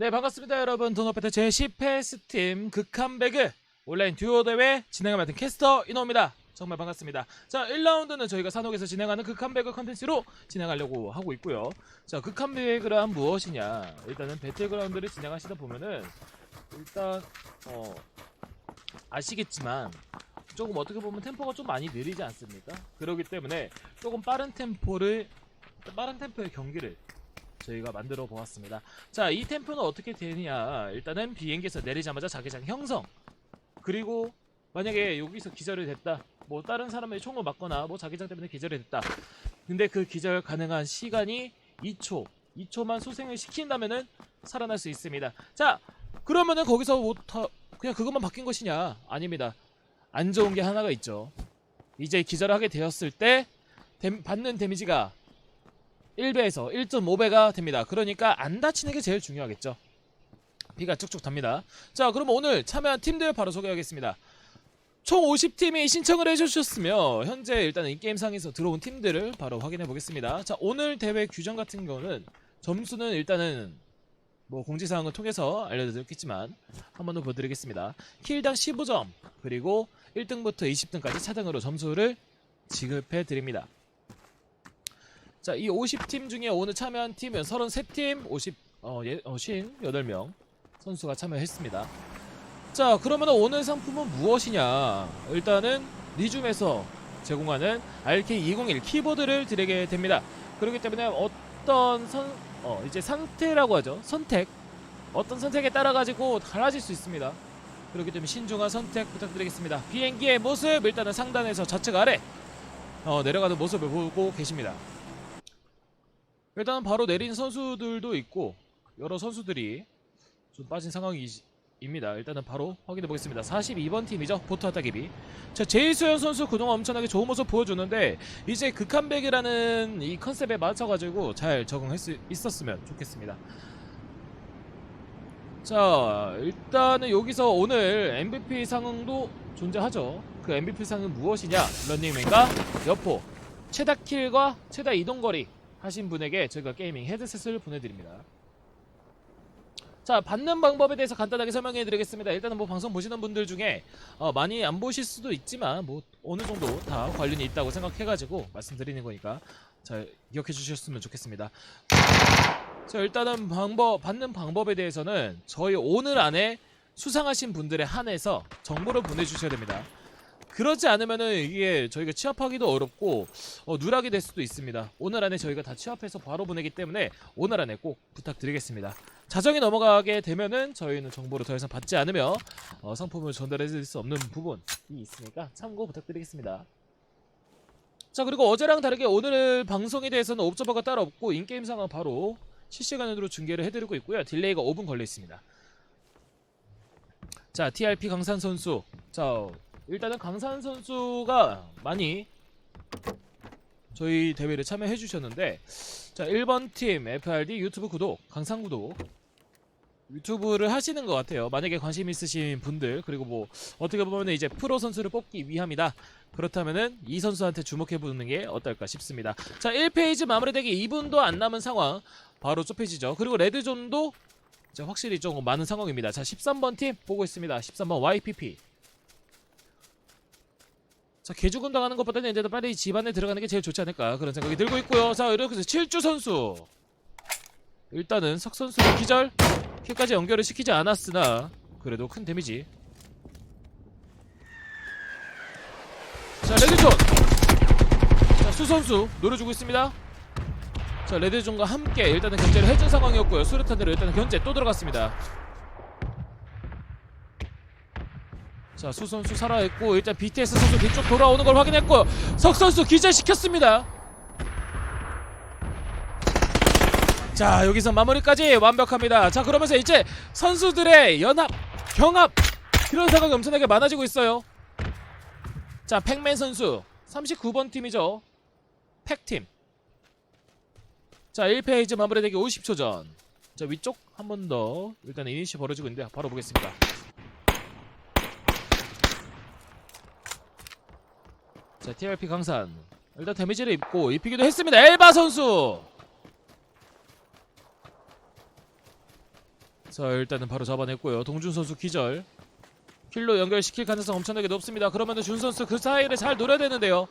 네 반갑습니다 여러분. 돈오페트 제10회 스팀 극한 배그 온라인 듀오 대회 진행을 맡은 캐스터 이노입니다. 정말 반갑습니다. 자 1라운드는 저희가 산옥에서 진행하는 극한 배그 컨텐츠로 진행하려고 하고 있고요. 자 극한 배그란 무엇이냐? 일단은 배틀그라운드를 진행하시다 보면은 일단 어 아시겠지만 조금 어떻게 보면 템포가 좀 많이 느리지 않습니까? 그렇기 때문에 조금 빠른 템포를 빠른 템포의 경기를 저희가 만들어 보았습니다. 자, 이 템포는 어떻게 되느냐? 일단은 비행기에서 내리자마자 자기장 형성. 그리고 만약에 여기서 기절이 됐다. 뭐 다른 사람의 총을 맞거나 뭐 자기장 때문에 기절이 됐다. 근데 그 기절 가능한 시간이 2초. 2초만 소생을 시킨다면은 살아날 수 있습니다. 자, 그러면은 거기서 뭐다 그냥 그것만 바뀐 것이냐? 아닙니다. 안 좋은 게 하나가 있죠. 이제 기절하게 되었을 때 댐- 받는 데미지가 1배에서 1.5배가 됩니다. 그러니까 안 다치는 게 제일 중요하겠죠. 비가 쭉쭉 답니다. 자, 그럼 오늘 참여한 팀들 바로 소개하겠습니다. 총 50팀이 신청을 해주셨으며 현재 일단은 인게임상에서 들어온 팀들을 바로 확인해 보겠습니다. 자, 오늘 대회 규정 같은 경우는 점수는 일단은 뭐 공지사항을 통해서 알려드렸겠지만 한 번 더 보여드리겠습니다. 킬당 15점 그리고 1등부터 20등까지 차등으로 점수를 지급해 드립니다. 자, 이 50팀 중에 오늘 참여한 팀은 33팀, 50, 어, 예, 어, 58명 선수가 참여했습니다. 자, 그러면 오늘 상품은 무엇이냐? 일단은 리줌에서 제공하는 RK201 키보드를 드리게 됩니다. 그렇기 때문에 어떤 선, 어, 이제 상태라고 하죠. 선택. 어떤 선택에 따라 가지고 달라질 수 있습니다. 그렇기 때문에 신중한 선택 부탁드리겠습니다. 비행기의 모습 일단은 상단에서 좌측 아래 어, 내려가는 모습을 보고 계십니다. 일단 바로 내린 선수들도 있고 여러 선수들이 좀 빠진 상황입니다. 일단은 바로 확인해 보겠습니다. 42번 팀이죠. 보트 타기비. 자 제이수현 선수 그동안 엄청나게 좋은 모습 보여줬는데 이제 극한백이라는 이 컨셉에 맞춰가지고 잘 적응할 수 있었으면 좋겠습니다. 자 일단은 여기서 오늘 MVP 상응도 존재하죠. 그 MVP 상은 무엇이냐? 런닝맨과 여포 최다 킬과 최다 이동거리 하신 분에게 저희가 게이밍 헤드셋을 보내드립니다. 자 받는 방법에 대해서 간단하게 설명해 드리겠습니다. 일단은 뭐 방송 보시는 분들 중에 어, 많이 안 보실 수도 있지만 뭐 어느 정도 다 관련이 있다고 생각해 가지고 말씀드리는 거니까 잘 기억해 주셨으면 좋겠습니다. 자 일단은 방법 받는 방법에 대해서는 저희 오늘 안에 수상하신 분들에 한해서 정보를 보내주셔야 됩니다. 그렇지 않으면은 이게 저희가 취합하기도 어렵고 어, 누락이 될 수도 있습니다. 오늘 안에 저희가 다 취합해서 바로 보내기 때문에 오늘 안에 꼭 부탁드리겠습니다. 자정이 넘어가게 되면은 저희는 정보를 더 이상 받지 않으며 어, 상품을 전달해 드릴 수 없는 부분이 있으니까 참고 부탁드리겠습니다. 자 그리고 어제랑 다르게 오늘 방송에 대해서는 옵저버가 따로 없고 인게임 상황 바로 실시간으로 중계를 해드리고 있고요. 딜레이가 5분 걸려 있습니다. 자 TRP 강산 선수 자 일단은 강산 선수가 많이 저희 대회를 참여해 주셨는데 자 1번 팀 FRD 유튜브 구독 강산 구독 유튜브를 하시는 것 같아요. 만약에 관심 있으신 분들 그리고 뭐 어떻게 보면 이제 프로 선수를 뽑기 위함이다. 그렇다면은 이 선수한테 주목해 보는 게 어떨까 싶습니다. 자 1페이지 마무리되기 2분도 안 남은 상황 바로 좁혀지죠. 그리고 레드존도 자, 확실히 좀 많은 상황입니다. 자 13번 팀 보고 있습니다. 13번 YPP 자 개죽음 당하는 것보다는 이제 빨리 집안에 들어가는 게 제일 좋지 않을까 그런 생각이 들고 있고요. 자 이렇게 해서 7주 선수. 일단은 석 선수를 기절. 킬까지 연결을 시키지 않았으나 그래도 큰 데미지. 자 레드존. 자 수 선수 노려주고 있습니다. 자 레드존과 함께 일단은 견제를 해준 상황이었고요. 수류탄으로 일단은 견제 또 들어갔습니다 자, 수 선수 살아있고 일단 BTS 선수 뒤쪽 돌아오는 걸 확인했고 석 선수 기절시켰습니다. 자, 여기서 마무리까지 완벽합니다. 자, 그러면서 이제 선수들의 연합, 경합 그런 상황이 엄청나게 많아지고 있어요. 자, 팩맨 선수 39번 팀이죠. 팩팀. 자, 1페이지 마무리되기 50초 전. 자, 위쪽 한 번 더 일단 이니시 벌어지고 있는데 바로 보겠습니다. 자, TRP 강산. 일단 데미지를 입고 입히기도 했습니다. 엘바 선수. 자 일단은 바로 잡아냈고요. 동준 선수 기절. 킬로 연결시킬 가능성 엄청나게 높습니다. 그러면은 준 선수 그 사이를 잘 노려야 되는데요.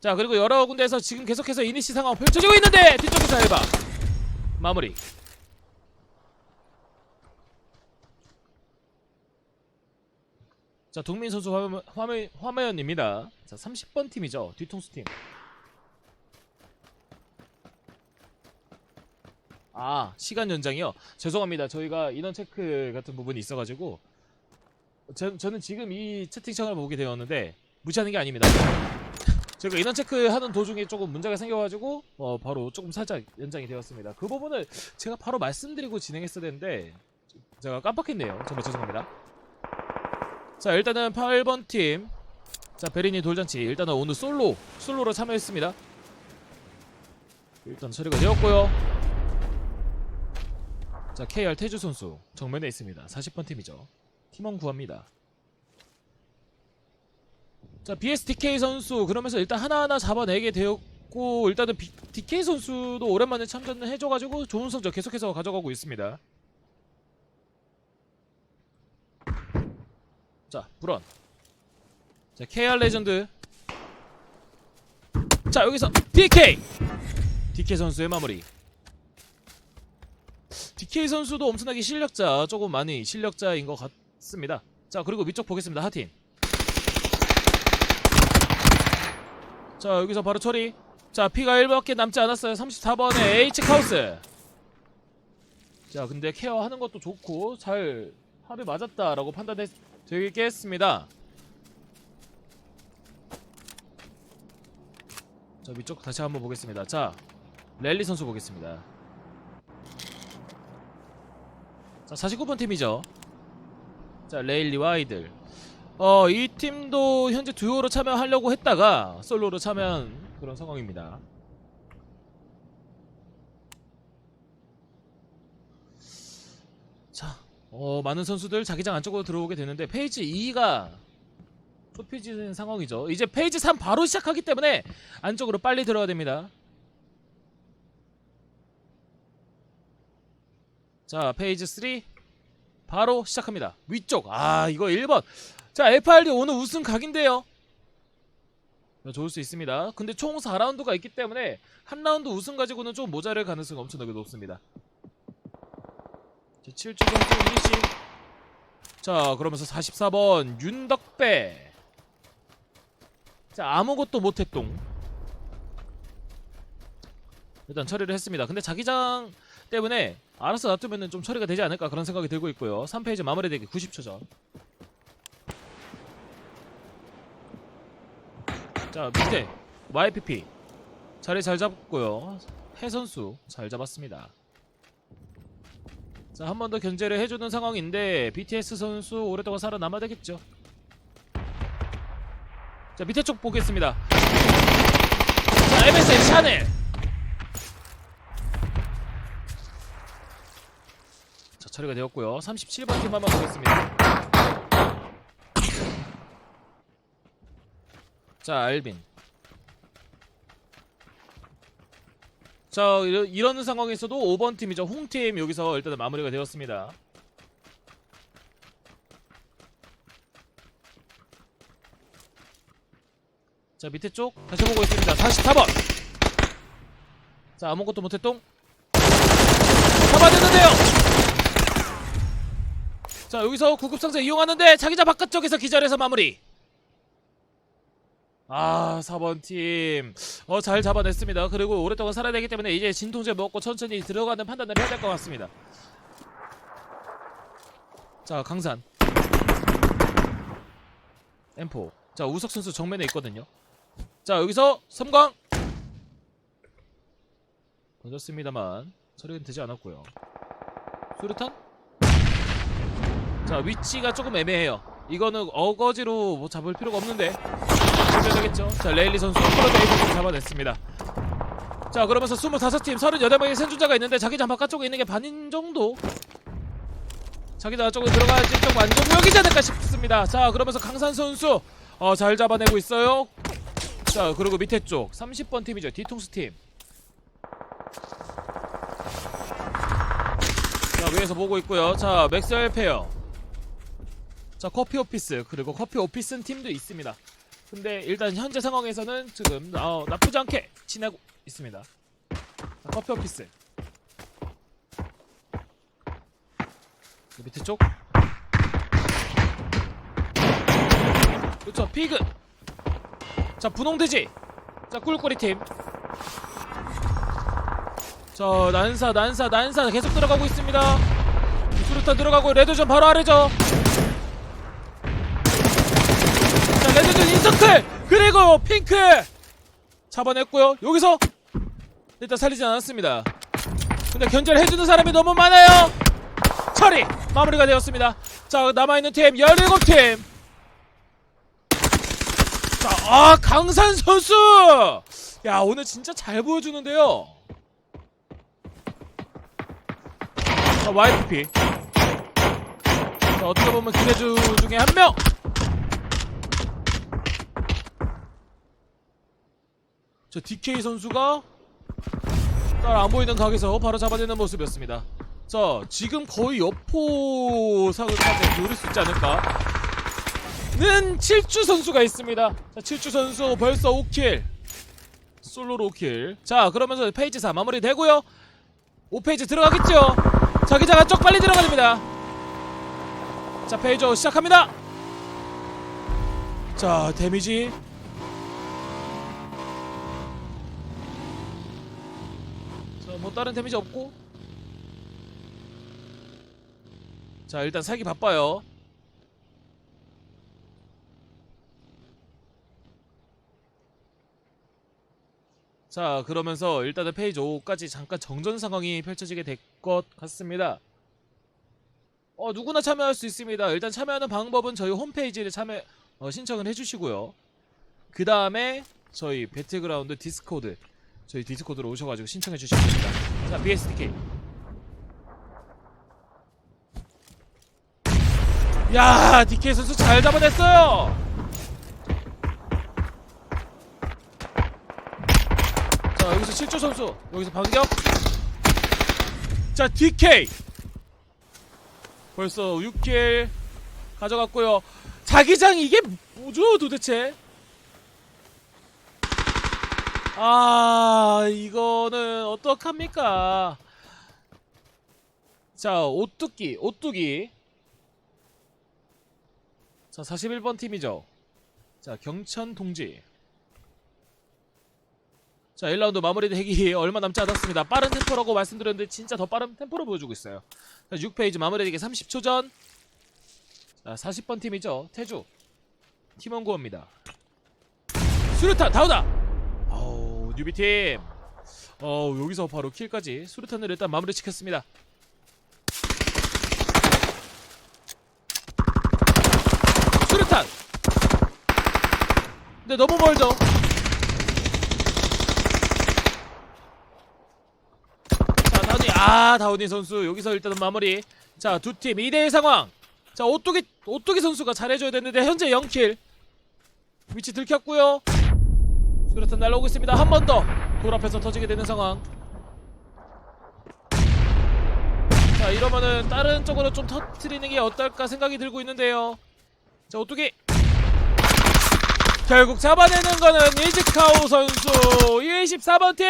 자 그리고 여러 군데에서 지금 계속해서 이니시 상황 펼쳐지고 있는데 뒤쪽에서 알바 마무리. 자 동민 선수 화면 화면 화면입니다. 자 30번 팀이죠 뒤통수 팀. 아 시간 연장이요. 죄송합니다. 저희가 인원 체크 같은 부분이 있어가지고 저, 저는 지금 이 채팅창을 보게 되었는데 무시하는 게 아닙니다. 제가 인원 체크하는 도중에 조금 문제가 생겨가지고 어, 바로 조금 살짝 연장이 되었습니다. 그 부분을 제가 바로 말씀드리고 진행했어야 되는데 제가 깜빡했네요. 정말 죄송합니다. 자 일단은 8번 팀. 자 베리니 돌잔치 일단은 오늘 솔로 솔로로 참여했습니다. 일단 처리가 되었고요. 자 KR 태주 선수 정면에 있습니다. 40번 팀이죠. 팀원 구합니다. 자 BSDK 선수 그러면서 일단 하나하나 잡아내게 되었고 일단은 B, DK 선수도 오랜만에 참전을 해줘가지고 좋은 성적 계속해서 가져가고 있습니다. 자 불언 자 KR 레전드. 자 여기서 DK DK 선수의 마무리. DK 선수도 엄청나게 실력자 조금 많이 실력자인 것 같습니다. 자 그리고 위쪽 보겠습니다. 하틴. 자 여기서 바로 처리. 자 피가 1밖에 남지 않았어요. 34번에 H 카우스. 자 근데 케어하는 것도 좋고 잘 합이 맞았다라고 판단해 되겠습니다. 자 위쪽 다시 한번 보겠습니다. 자 랠리 선수 보겠습니다. 자 49번 팀이죠. 자 레일리와 아이들. 어 이 팀도 현재 듀오로 참여하려고 했다가 솔로로 참여한 그런 상황입니다 어, 많은 선수들 자기장 안쪽으로 들어오게 되는데 페이지 2가 좁혀지는 상황이죠. 이제 페이지 3 바로 시작하기 때문에 안쪽으로 빨리 들어야 됩니다. 자, 페이지 3 바로 시작합니다. 위쪽. 아, 이거 1번. 자, FRD 오늘 우승 각인데요. 자, 좋을 수 있습니다. 근데 총 4라운드가 있기 때문에 한 라운드 우승 가지고는 좀 모자랄 가능성이 엄청나게 높습니다. 자, 7주 선수 이니시. 자, 그러면서 44번 윤덕배. 자, 아무것도 못했동. 일단 처리를 했습니다. 근데 자기장 때문에 알아서 놔두면 좀 처리가 되지 않을까 그런 생각이 들고 있고요. 3페이지 마무리되기 90초 전. 자, 밑에 YPP 자리 잘 잡고요. 해 선수 잘 잡았습니다. 자, 한 번 더 견제를 해주는 상황인데 BTS 선수 오랫동안 살아남아야 되겠죠. 자, 밑에 쪽 보겠습니다. 자, MSN 샤넬. 자, 처리가 되었고요. 37번 팀 한번 보겠습니다. 자, 알빈. 자, 이러는 상황에서도 5번 팀이죠. 홍팀 여기서 일단 마무리가 되었습니다. 자, 밑에 쪽 다시 보고 있습니다. 44번. 자, 아무것도 못했동. 잡아냈는데요. 자, 여기서 구급상자 이용하는데 자기자 바깥쪽에서 기절해서 마무리. 아 4번 팀. 어 잘 잡아냈습니다. 그리고 오랫동안 살아야 되기 때문에 이제 진통제 먹고 천천히 들어가는 판단을 해야 될 것 같습니다. 자 강산. M4. 자 우석 선수 정면에 있거든요. 자 여기서 섬광. 던졌습니다만 처리는 되지 않았고요. 수류탄? 자 위치가 조금 애매해요. 이거는 어거지로 뭐 잡을 필요가 없는데 보면 되겠죠. 자, 레일리 선수, 프로데이 선수 잡아냈습니다. 자, 그러면서 25팀, 38명의 생존자가 있는데 자기장 바깥쪽에 있는 게 반인 정도? 자기장 쪽에 들어가야지 좀 안정구역이지 않을까 싶습니다. 자, 그러면서 강산 선수, 어, 잘 잡아내고 있어요. 자, 그리고 밑에 쪽, 30번 팀이죠. 뒤통수 팀. 자 위에서 보고 있고요. 자 맥스웰 페어. 자 커피 오피스 그리고 커피 오피스 팀도 있습니다. 근데 일단 현재 상황에서는 지금 어, 나쁘지 않게 지내고 있습니다. 자, 커피 오피스. 그 밑에 쪽. 그렇죠 피그. 자 분홍돼지. 자 꿀꿀이 팀. 자 난사 난사 난사 계속 들어가고 있습니다. 수류탄 들어가고 레드존 바로 아래죠. 인서클 그리고 핑크 잡아냈고요. 여기서 일단 살리진 않았습니다. 근데 견제를 해주는 사람이 너무 많아요. 처리 마무리가 되었습니다. 자 남아있는 팀 17팀. 자, 아 강산 선수. 야 오늘 진짜 잘 보여주는데요. 자 YFP. 자 어떻게 보면 기대주 중에 한 명. 저 DK 선수가 딸 안 보이는 각에서 바로 잡아내는 모습이었습니다. 자, 지금 거의 여포 사을 타때 노릴 수 있지 않을까? 는 7주 선수가 있습니다. 자, 7주 선수 벌써 5킬. 솔로로 5킬. 자, 그러면서 페이지 4 마무리 되고요. 5페이지 들어가겠죠? 자기자가 쪽 빨리 들어가야 됩니다. 자, 페이지 5 시작합니다. 자, 데미지 자, 뭐 다른 데미지 없고. 자, 일단 살기 바빠요. 자, 그러면서 일단은 페이지 5까지 잠깐 정전 상황이 펼쳐지게 될 것 같습니다. 어, 누구나 참여할 수 있습니다. 일단 참여하는 방법은 저희 홈페이지를 참여 어, 신청을 해주시고요. 그 다음에 저희 배틀그라운드 디스코드 저희 디스코드로 오셔가지고 신청해 주시면 됩니다. 자, BSDK. 야, DK 선수 잘 잡아냈어요. 자, 여기서 실조 선수, 여기서 반격. 자, DK. 벌써 6킬 가져갔고요. 자기장 이게 뭐죠, 도대체? 아 이거는 어떡합니까? 자 오뚜기 오뚜기. 자 41번 팀이죠. 자 경천 동지. 자 1라운드 마무리 되기 얼마 남지 않았습니다. 빠른 템포라고 말씀드렸는데 진짜 더 빠른 템포로 보여주고 있어요. 자 6페이지 마무리 되기 30초 전. 자, 40번 팀이죠. 태주. 팀원고입니다. 수류탄 다우다 뉴비팀. 어 여기서 바로 킬까지 수류탄을 일단 마무리 시켰습니다. 수류탄! 근데 너무 멀죠? 자 다운이 아 다운이 선수 여기서 일단은 마무리. 자 두 팀 2대1 상황. 자 오뚜기 오뚜기 선수가 잘해줘야 되는데 현재 0킬. 위치 들켰고요 수류탄 날라오고 있습니다. 한 번 더 돌 앞에서 터지게 되는 상황. 자 이러면은 다른 쪽으로 좀 터트리는 게 어떨까 생각이 들고 있는데요. 자 오뚜기 결국 잡아내는 거는 이즈카오 선수 24번 팀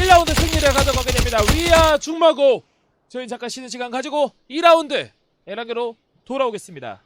1라운드 승리를 가져가게 됩니다. 위아 중마고 저희 잠깐 쉬는 시간 가지고 2라운드 에라게로 돌아오겠습니다.